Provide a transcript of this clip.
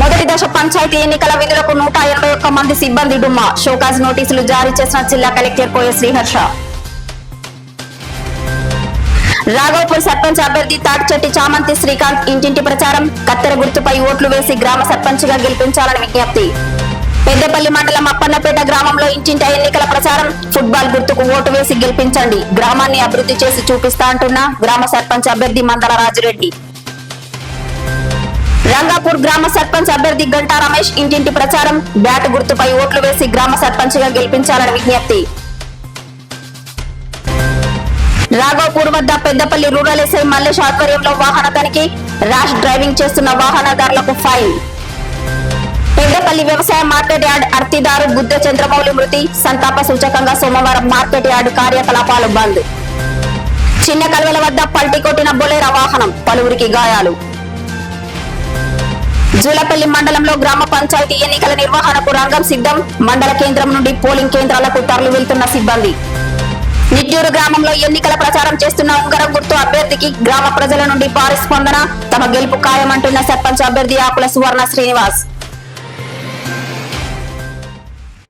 మొదటి దశ పంచాయతీ ఎన్నికల విధులకు నూట ఎనభై ఒక్క మంది సిబ్బంది డుమ్మా. షోకాజ్ నోటీసులు జారీ చేసిన జిల్లా కలెక్టర్ కోయ శ్రీహర్ష. రాఘవపూర్ సర్పంచ్ అభ్యర్థి తాటిచెట్టి చామంతి శ్రీకాంత్ ఇంటింటి ప్రచారం. కత్తెర గుర్తుపై ఓట్లు వేసి గ్రామ సర్పంచ్గా గెలిపించాలని విజ్ఞప్తి. పెద్దపల్లి మండలం అప్పన్నపేట గ్రామంలో ఇంటింటి ఎన్నికల ప్రచారం. ఫుట్బాల్ గుర్తుకు ఓటు వేసి గెలిపించండి. గ్రామాన్ని అభివృద్ధి చేసి చూపిస్తా అంటున్న గ్రామ సర్పంచ్ అభ్యర్థి మందల రాజురెడ్డి. రంగాపూర్ గ్రామ సర్పంచ్ అభ్యర్థి గంటా రమేష్ ఇంటింటి ప్రచారం. బ్యాట్ గుర్తుపై ఓట్లు వేసి గ్రామ సర్పంచ్గా గెలిపించాలని విజ్ఞప్తి. రాఘవపూర్ వద్ద పెద్దపల్లి రూరల్ ఎస్ఐ మల్లేష్ ఆధ్వర్యంలో వాహన తనిఖీ. ర్యాష్ డ్రైవింగ్ చేస్తున్న వాహనదారులకు ఫైన్. పెద్దపల్లి వ్యవసాయ మార్కెట్ యార్డ్ అర్తిదారు బుద్ధ చంద్రమౌళి మృతి. సంతాప సూచకంగా సోమవారం మార్కెట్ యార్డ్ కార్యకలాపాలు బంద్. చిన్న కలువల వద్ద పల్టీ కొట్టిన బొలేరా వాహనం పలువురికి గాయాలు. జూలపల్లి మండలంలో గ్రామ పంచాయతీ ఎన్నికల నిర్వహణకు రంగం సిద్ధం. మండల కేంద్రం నుండి పోలింగ్ కేంద్రాలకు తరలి వెళ్తున్న సిబ్బంది. నిట్టూరు గ్రామంలో ఎన్నికల ప్రచారం చేస్తున్న ఉంగరం గుర్తు అభ్యర్థికి గ్రామ ప్రజల నుండి భారీ స్పందన తమ గెలుపు ఖాయమంటున్న సర్పంచ్ అభ్యర్థి ఆకుల సువర్ణ శ్రీనివాస్.